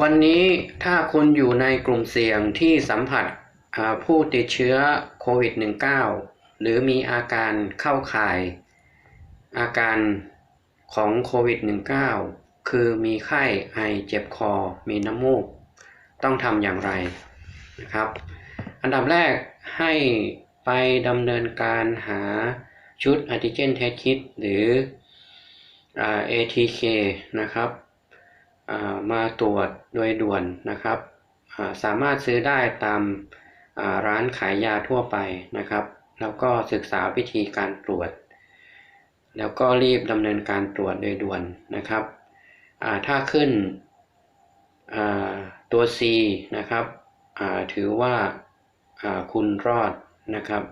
วันนี้ถ้าคุณอยู่ในกลุ่มเสี่ยงที่สัมผัสผู้ติดเชื้อโควิด -19 หรือมีอาการเข้าข่าย อาการของโควิด -19 คือมีไข้ไอเจ็บคอ มีน้ำมูก ต้องทำอย่างไรนะครับ อันดับแรกให้ไปดำเนินการหาชุด Antigen Test Kit หรืออ ATK นะครับ มาตรวจโดยด่วนนะครับ สามารถซื้อได้ตามร้านขายยาทั่วไปนะครับ แล้วก็ศึกษาวิธีการตรวจ แล้วก็รีบดำเนินการตรวจโดยด่วนนะครับถ้าขึ้นตัว C นะครับถือว่าอ่าคุณรอดนะครับ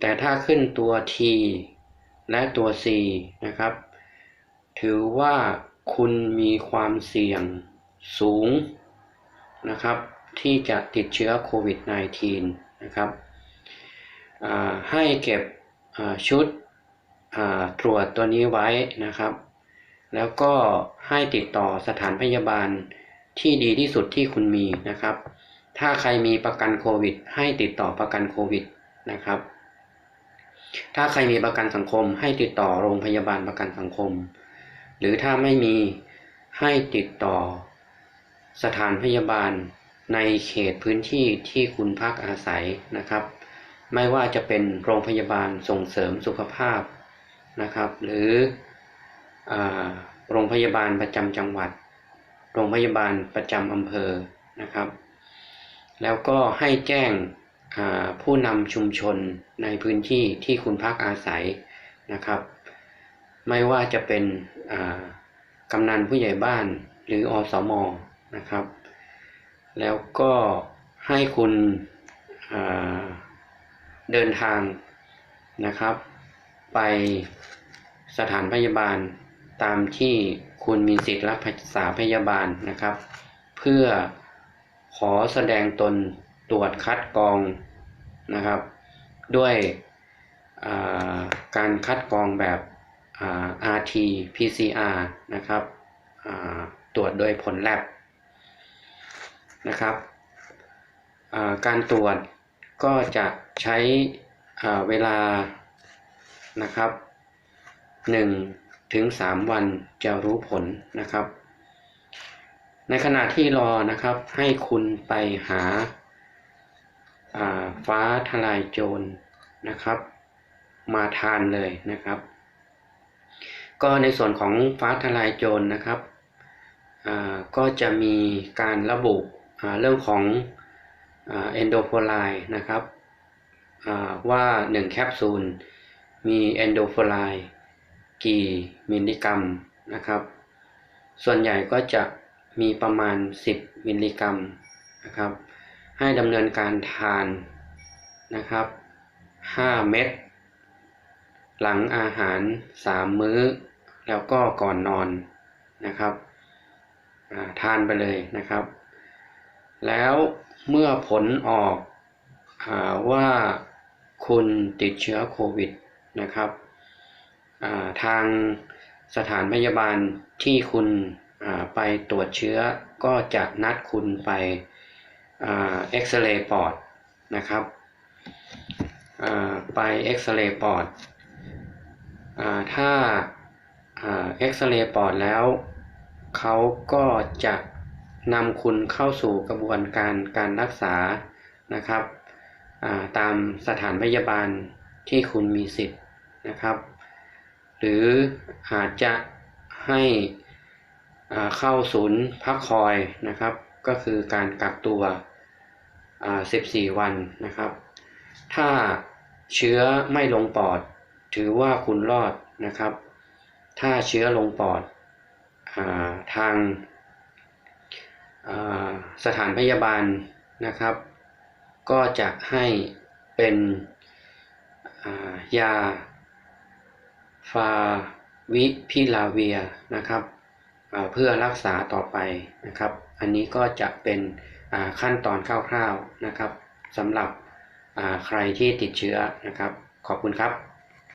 แต่ถ้าขึ้นตัว T และตัว C นะครับ ถือว่า คุณมีความเสี่ยงสูงนะครับ ที่จะติดเชื้อโควิด -19 นะครับให้เก็บชุดตรวจตัวนี้ไว้นะครับ แล้วก็ให้ติดต่อสถานพยาบาลที่ดีที่สุดที่คุณมีนะครับ ถ้าใครมีประกันโควิด ให้ติดต่อประกันโควิดนะครับ ถ้าใครมีประกันสังคมให้ติดต่อโรงพยาบาลประกันสังคม หรือถ้าไม่มีให้ติดต่อ สถานพยาบาลในเขตพื้นที่ที่คุณพักอาศัยนะครับ ไม่ว่าจะเป็นโรงพยาบาลส่งเสริมสุขภาพนะครับ หรืออโรงพยาบาลประจำจังหวัด โรงพยาบาลประจำอำเภอนะครับ แล้วก็ให้แจ้งผู้นำชุมชนในพื้นที่ที่คุณพักอาศัยนะครับ ไม่ว่าจะเป็นกำนันผู้ใหญ่บ้านหรืออสมนะครับ แล้วก็ให้คุณเดินทางนะครับ ไปสถานพยาบาลตามที่คุณมีสิทธิ์รับษาพยาบาลนะครับ เพื่อขอแสดงตนตรวจคัดกรองนะครับ ด้วยาการคัดกรองแบบ RT PCR นะครับตรวจโดยผลแลบนะครับการตรวจก็จะใช้เวลานะครับ1ถึง3วันจะรู้ผลนะครับ ในขณะที่รอนะครับให้คุณไปหาาฟ้าทลายโจรนะครับ มาทานเลยนะครับ ก็ในส่วนของฟ้าทลายโจรนะครับอ่าก็จะมีการระบุเรื่องของเอนโดโฟไลนะครับอ่าว่า 1 แคปซูล มีเอนโดโฟไลกี่มิลลิกรัมนะครับ ส่วนใหญ่ก็จะมีประมาณ 10 มิลลิกรัมนะครับ ให้ดำเนินการทานนะครับ 5 เม็ดหลังอาหาร 3 มื้อ แล้วก็ก่อนนอนนะครับทานไปเลยนะครับ แล้วเมื่อผลออกอว่าคุณติดเชื้อโควิดนะครับาทางสถานพยาบาลที่คุณไปตรวจเชื้อก็จะนัดคุณไปเอ็กซเรย์ปอดนะครับไปเอ็กซเรย์ปอดอถ้า เอ็กซเรย์ปอดแล้ว เขาก็จะนำคุณเข้าสู่กระบวนการการรักษานะครับาตามสถานพยาบาลที่คุณมีสิทธิ์นะครับ หรืออาจจะให้เข้าศูนย์พักคอยนะครับ ก็คือการกักตัว 14 วันนะครับ ถ้าเชื้อไม่ลงปอดถือว่าคุณรอดนะครับ ถ้าเชื้อลงปอดอาทางาสถานพยาบาลนะครับ ก็จะให้เป็นายาฟาวิพิลาเวียนะครับเพื่อรักษาต่อไปนะครับ อันนี้ก็จะเป็นขั้นตอนคร่าวๆนะครับสำหรับใครที่ติดเชื้อนะครับ ขอบคุณครับ